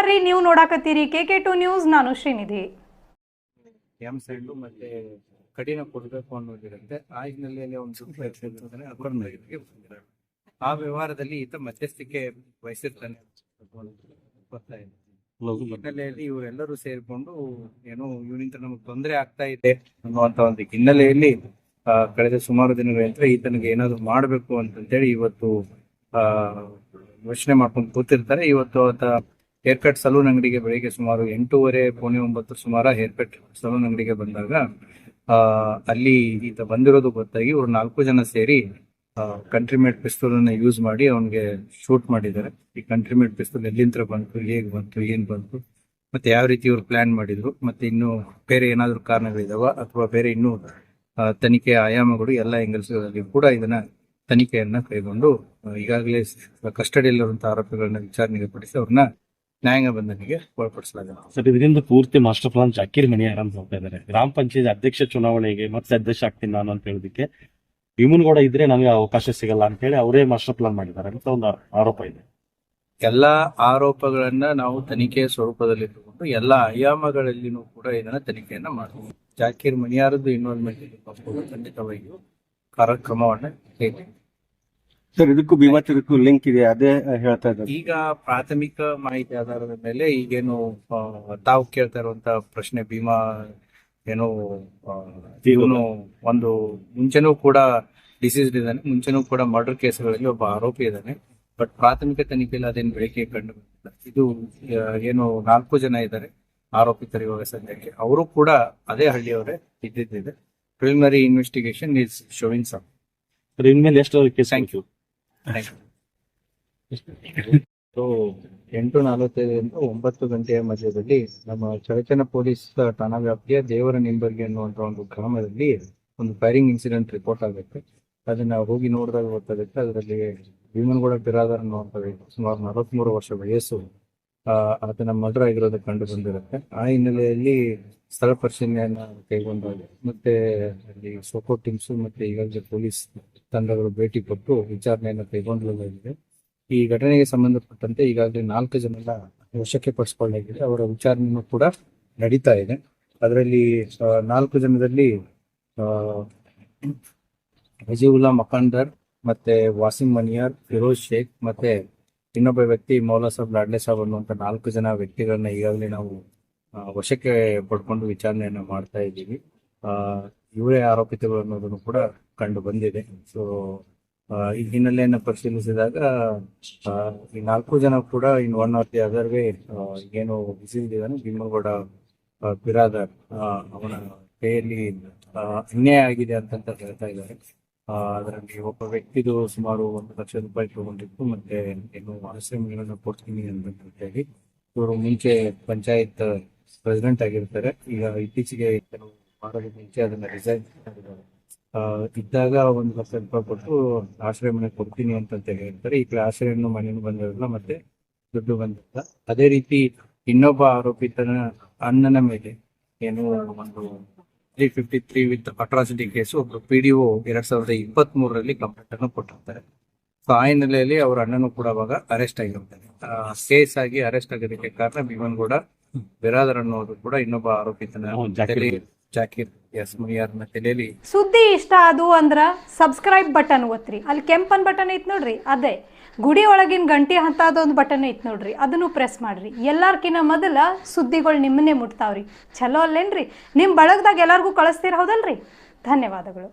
ನಮಸ್ಕಾರ ರೀ ನೀವು ನೋಡಾಕತ್ತೀರಿ. ಕೆ ಕೆ ಟು ನ್ಯೂಸ್ ನಾನು ಶ್ರೀನಿಧಿ. ಎಂ ಸೈಡು ಮತ್ತೆ ಕಠಿಣ ಕೊಡಬೇಕು ಅನ್ನೋದಿರುತ್ತೆ. ಆ ಹಿನ್ನೆಲೆಯಲ್ಲಿ ಒಂದು ಅಪರ್ಣರಿಗೆ ಆ ವ್ಯವಹಾರದಲ್ಲಿ ಈತ ಮಧ್ಯಸ್ಥಿಕೆ ವಹಿಸಿರ್ತಾನೆ. ಹಿನ್ನೆಲೆಯಲ್ಲಿ ಇವರೆಲ್ಲರೂ ಸೇರಿಕೊಂಡು ಏನೋ ಇವನಿಂದ ನಮಗೆ ತೊಂದರೆ ಆಗ್ತಾ ಇದೆ ಅನ್ನುವಂತ ಒಂದು ಹಿನ್ನೆಲೆಯಲ್ಲಿ ಆ, ಕಳೆದ ಸುಮಾರು ದಿನಗಳಿಂದ ಈತನಿಗೆ ಏನಾದ್ರು ಮಾಡಬೇಕು ಅಂತಂತೇಳಿ ಇವತ್ತು ಆ ಯೋಚನೆ ಮಾಡ್ಕೊಂಡು ಕೂತಿರ್ತಾರೆ. ಇವತ್ತು ಆತ ಹೇರ್ ಕಟ್ ಸಲೂನ್ ಅಂಗಡಿಗೆ ಬೆಳಿಗ್ಗೆ ಸುಮಾರು ಎಂಟೂವರೆ ಪೋಣೆ ಒಂಬತ್ತು ಸುಮಾರ ಹೇರ್ ಕಟ್ ಸಲೂನ್ ಅಂಗಡಿಗೆ ಬಂದಾಗ ಅಲ್ಲಿ ಈತ ಬಂದಿರೋದು ಗೊತ್ತಾಗಿ ಇವ್ರು ನಾಲ್ಕು ಜನ ಸೇರಿ ಕಂಟ್ರಿಮೇಟ್ ಪಿಸ್ತೂಲ್ ಅನ್ನ ಯೂಸ್ ಮಾಡಿ ಅವನಿಗೆ ಶೂಟ್ ಮಾಡಿದ್ದಾರೆ. ಈ ಕಂಟ್ರಿಮೇಟ್ ಪಿಸ್ತೂಲ್ ಎಲ್ಲಿಂದ ಬಂತು, ಹೇಗ್ ಬಂತು, ಏನ್ ಬಂತು, ಮತ್ತೆ ಯಾವ ರೀತಿ ಇವ್ರು ಪ್ಲಾನ್ ಮಾಡಿದ್ರು, ಮತ್ತೆ ಇನ್ನು ಬೇರೆ ಏನಾದ್ರು ಕಾರಣಗಳಿದಾವ, ಅಥವಾ ಬೇರೆ ಇನ್ನು ತನಿಖೆ ಆಯಾಮಗಳು ಎಲ್ಲ ಎಂಗಲ್ಸ್ಗಳಲ್ಲಿ ಕೂಡ ಇದನ್ನ ತನಿಖೆಯನ್ನ ಕೈಗೊಂಡು, ಈಗಾಗಲೇ ಕಸ್ಟಡಿಯಲ್ಲಿರುವಂತಹ ಆರೋಪಿಗಳನ್ನ ವಿಚಾರಣೆಗೆ ಪಡಿಸಿ ಅವ್ರನ್ನ ನ್ಯಾಯಾಂಗ ಬಂಧನಿಗೆ ಒಳಪಡಿಸಲಾಗಿದೆ. ಸರ್ ಇದರಿಂದ ಪೂರ್ತಿ ಮಾಸ್ಟರ್ ಪ್ಲಾನ್ ಜಾಕೀರ್ ಮಣಿಯಾರ್ ಅಂತ ಹೋಗ್ತಾ ಇದ್ದಾರೆ ಗ್ರಾಮ ಪಂಚಾಯತ್ ಅಧ್ಯಕ್ಷ ಚುನಾವಣೆಗೆ ಮತ್ತೆ ಅಧ್ಯಕ್ಷ ಆಗ್ತೀನಿ ನಾನು ಅಂತ ಹೇಳೋದಕ್ಕೆ ಭೀಮನ್ಗೌಡ ಇದ್ರೆ ನಮಗೆ ಅವಕಾಶ ಸಿಗಲ್ಲ ಅಂತ ಹೇಳಿ ಅವರೇ ಮಾಸ್ಟರ್ ಪ್ಲಾನ್ ಮಾಡಿದ್ದಾರೆ ಅಂತ ಒಂದು ಆರೋಪ ಇದೆ. ಎಲ್ಲಾ ಆರೋಪಗಳನ್ನ ನಾವು ತನಿಖೆಯ ಸ್ವರೂಪದಲ್ಲಿ ಇಟ್ಟುಕೊಂಡು ಎಲ್ಲಾ ಆಯಾಮಗಳಲ್ಲಿನೂ ಕೂಡ ಇದನ್ನ ತನಿಖೆಯನ್ನ ಮಾಡ್ತೀವಿ. ಜಾಕೀರ್ ಮಣಿಯಾರದ್ದು ಇನ್ವಾಲ್ವ್ಮೆಂಟ್ ಖಂಡಿತವಾಗಿಯೂ ಕಾರ್ಯಕ್ರಮವನ್ನ. ಸರ್ ಇದಕ್ಕೂ ಭೀಮಾತಿರಕ್ಕೂ ಲಿಂಕ್ ಇದೆ ಅದೇ ಹೇಳ್ತಾ ಇದ್ದಾರೆ ಈಗ ಪ್ರಾಥಮಿಕ ಮಾಹಿತಿ ಆಧಾರದ ಮೇಲೆ ಈಗೇನು ಆ, ತಾವು ಕೇಳ್ತಾ ಇರುವಂತ ಪ್ರಶ್ನೆ ಭೀಮಾ ಏನು ಆ, ಇವನು ಒಂದು ಮುಂಚೆನೂ ಕೂಡ ಡಿಸೀಸ್ಡ್ ಇದ್ದಾನೆ ಮುಂಚೆನೂ ಕೂಡ ಮರ್ಡರ್ ಕೇಸ್ಗಳಲ್ಲಿ ಒಬ್ಬ ಆರೋಪಿ ಇದ್ದಾನೆ. ಬಟ್ ಪ್ರಾಥಮಿಕ ತನಿಖೆಯಲ್ಲಿ ಅದೇನು ಬೆಳಕಿಗೆ ಕಂಡು ಬಂದಿಲ್ಲ. ಇದು ಆ, ಏನು ನಾಲ್ಕು ಜನ ಇದ್ದಾರೆ ಆರೋಪಿತರು ಇವಾಗ ಸದ್ಯಕ್ಕೆ. ಅವರು ಕೂಡ ಅದೇ ಹಳ್ಳಿಯವರೇ ಇದ್ದಿದ್ದಿದೆ. Preliminary investigation is showing some sir ಇನ್ಮೇಲೆ ಎಷ್ಟು ಕೇಸ್ ಥ್ಯಾಂಕ್ ಯು ಎಂಟು ನಲವತ್ತೈದರಿಂದ ಒಂಬತ್ತು ಗಂಟೆಯ ಮಧ್ಯದಲ್ಲಿ ನಮ್ಮ ಚಳಚನ ಪೊಲೀಸ್ ಠಾಣಾ ವ್ಯಾಪ್ತಿಯ ದೇವರ ನಿಂಬರ್ಗಿ ಅನ್ನುವಂತ ಒಂದು ಗ್ರಾಮದಲ್ಲಿ ಒಂದು ಫೈರಿಂಗ್ ಇನ್ಸಿಡೆಂಟ್ ರಿಪೋರ್ಟ್ ಆಗುತ್ತೆ. ಅದನ್ನ ಹೋಗಿ ನೋಡಿದಾಗ ಗೊತ್ತಾಗುತ್ತೆ. ಅದರಲ್ಲಿ ಭೀಮನಗೌಡ ಬಿರಾದರ್ ಅನ್ನುವಂಥ ಸುಮಾರು ನಲವತ್ಮೂರು ವರ್ಷ ವಯಸ್ಸು. ಆತನ ಮರ್ಡರ್ ಆಗಿರೋದು ಕಂಡು ಬಂದಿರುತ್ತೆ. ಆ ಹಿನ್ನೆಲೆಯಲ್ಲಿ ಸ್ಥಳ ಪರಿಶೀಲನೆಯನ್ನ ಕೈಗೊಂಡಾಗ ಮತ್ತೆ ಅಲ್ಲಿ ಸೋಕೋ ಟೀಮ್ಸ್ ಮತ್ತೆ ಈಗಾಗಲೇ ಪೊಲೀಸ್ ತಂಡಗಳು ಭೇಟಿ ಕೊಟ್ಟು ವಿಚಾರಣೆಯನ್ನು ಕೈಗೊಂಡಿದೆ ಈ ಘಟನೆಗೆ ಸಂಬಂಧಪಟ್ಟಂತೆ ಈಗಾಗಲೇ ನಾಲ್ಕು ಜನರ ವಶಕ್ಕೆ ಪಡಿಸಿಕೊಳ್ಳಲಾಗಿದೆ. ಅವರ ವಿಚಾರಣೆಯೂ ಕೂಡ ನಡೀತಾ ಇದೆ. ಅದರಲ್ಲಿ ನಾಲ್ಕು ಜನದಲ್ಲಿ ಆ, ವಜೀವುಲ್ಲಾ ಮಕಾಂದರ್ ಮತ್ತೆ ವಾಸಿಂ ಮನಿಯಾರ್ ಫಿರೋಜ್ ಶೇಖ್ ಮತ್ತೆ ಇನ್ನೊಬ್ಬ ವ್ಯಕ್ತಿ ಮೌಲಾ ಸಾಬ್ ಲಾಡ್ಲೆ ಸಾಬ್ ಅನ್ನುವಂಥ ನಾಲ್ಕು ಜನ ವ್ಯಕ್ತಿಗಳನ್ನ ಈಗಾಗಲೇ ನಾವು ವಶಕ್ಕೆ ಪಡ್ಕೊಂಡು ವಿಚಾರಣೆಯನ್ನು ಮಾಡ್ತಾ ಇದ್ದೀವಿ. ಇವರೇ ಆರೋಪಿತಗಳು ಅನ್ನೋದನ್ನು ಕೂಡ ಕಂಡು ಬಂದಿದೆ. ಸೊ ಈ ಹಿನ್ನೆಲೆಯನ್ನು ಪರಿಶೀಲಿಸಿದಾಗ ಈ ನಾಲ್ಕು ಜನ ಕೂಡ in one of the other way ಏನು ಬಿಸಿಲಿದ್ದಾನೆ ಭೀಮಗೌಡ ಬಿರಾದರ್ ಅವನ ಕೈಯಲ್ಲಿ ಅನ್ಯಾಯ ಆಗಿದೆ ಅಂತಂತ ಹೇಳ್ತಾ ಇದ್ದಾರೆ. ಅದರಲ್ಲಿ ಒಬ್ಬ ವ್ಯಕ್ತಿದು ಸುಮಾರು ಒಂದು ಲಕ್ಷ ರೂಪಾಯಿ ತಗೊಂಡಿತ್ತು. ಮತ್ತೆ ಏನು ಆಶ್ರಮಗಳನ್ನು ಕೊಡ್ತೀನಿ ಅಂತ ಹೇಳಿ ಇವರು ಮುಂಚೆ ಪಂಚಾಯತ್ ಪ್ರೆಸಿಡೆಂಟ್ ಆಗಿರ್ತಾರೆ. ಈಗ ಇತ್ತೀಚೆಗೆ ಕೆಲವು ವಾರದ ಮುಂಚೆ ಅದನ್ನ ರಿಸೈನ್ ಮಾಡಿದ್ದಾರೆ. ಇದ್ದಾಗ ಒಂದು ಲಕ್ಷ ರೂಪಾಯಿ ಕೊಟ್ಟು ಆಶ್ರಯ ಮನೆ ಕೊಡ್ತೀನಿ ಅಂತ ಹೇಳ್ತಾರೆ. ಈ ಕಡೆ ಆಶ್ರಯನು ಮನೆಯನ್ನು ಬಂದಿರಲ್ಲ, ಮತ್ತೆ ದುಡ್ಡು ಬಂದಿರಲ್ಲ ಅದೇ ರೀತಿ ಇನ್ನೊಬ್ಬ ಆರೋಪಿತನ ಅಣ್ಣನ ಮೇಲೆ ಏನು ಒಂದು three fifty three with atrocity case ಒಬ್ಬರು ಪಿ ಡಿ ಒ ಎರಡ್ ಸಾವಿರದ ಇಪ್ಪತ್ತ್ ಮೂರರಲ್ಲಿ ಕಂಪ್ಲೇಂಟ್ ಅನ್ನು ಕೊಟ್ಟಿರ್ತಾರೆ. ಸೊ ಆ ಹಿನ್ನೆಲೆಯಲ್ಲಿ ಅವರ ಅಣ್ಣನು ಕೂಡ ಅವಾಗ ಅರೆಸ್ಟ್ ಆಗಿರ್ತಾರೆ. ಕೇಸ್ ಆಗಿ ಅರೆಸ್ಟ್ ಆಗೋದಕ್ಕೆ ಕಾರಣ ಭೀಮನ್ಗೌಡ ಬಿರಾದರ್ ಅನ್ನೋದು ಕೂಡ ಇನ್ನೊಬ್ಬ ಆರೋಪಿತನ ಜಾಕಿರ್ ಜಾಕೀರ್. ತಲೆ- ಜಾಕೀರ್ ಎಸ್ ಮುನಿಯಾರ್ನ ತಲೆಯಲ್ಲಿ ಸುದ್ದಿ ಇಷ್ಟ ಅದು ಅಂದ್ರ ಸಬ್ಸ್ಕ್ರೈಬ್ ಬಟನ್ ಒತ್ತಿರಿ ಅಲ್ಲಿ ಕೆಂಪನ್ ಬಟನ್ ಐತ್ ನೋಡ್ರಿ ಅದೇ. ಗುಡಿ ಒಳಗಿನ ಗಂಟಿ ಗಂಟೆ ಅದೊಂದು ಬಟನ್ ಐತ್ ನೋಡ್ರಿ, ಅದನ್ನು ಪ್ರೆಸ್ ಮಾಡ್ರಿ. ಎಲ್ಲಾರ್ಕಿನ್ನ ಮೊದಲ ಸುದ್ದಿಗಳು ನಿಮ್ಮನ್ನೇ ಮುಟ್ತಾವ್ರಿ. ಚಲೋ ಅಲ್ಲೇನ್ರಿ? ನಿಮ್ಮ ಬಳಗದಾಗ ಎಲ್ಲಾರ್ಗೂ ಕಳಿಸ್ತೀರ ಹೌದಲ್ರಿ? ಧನ್ಯವಾದಗಳು.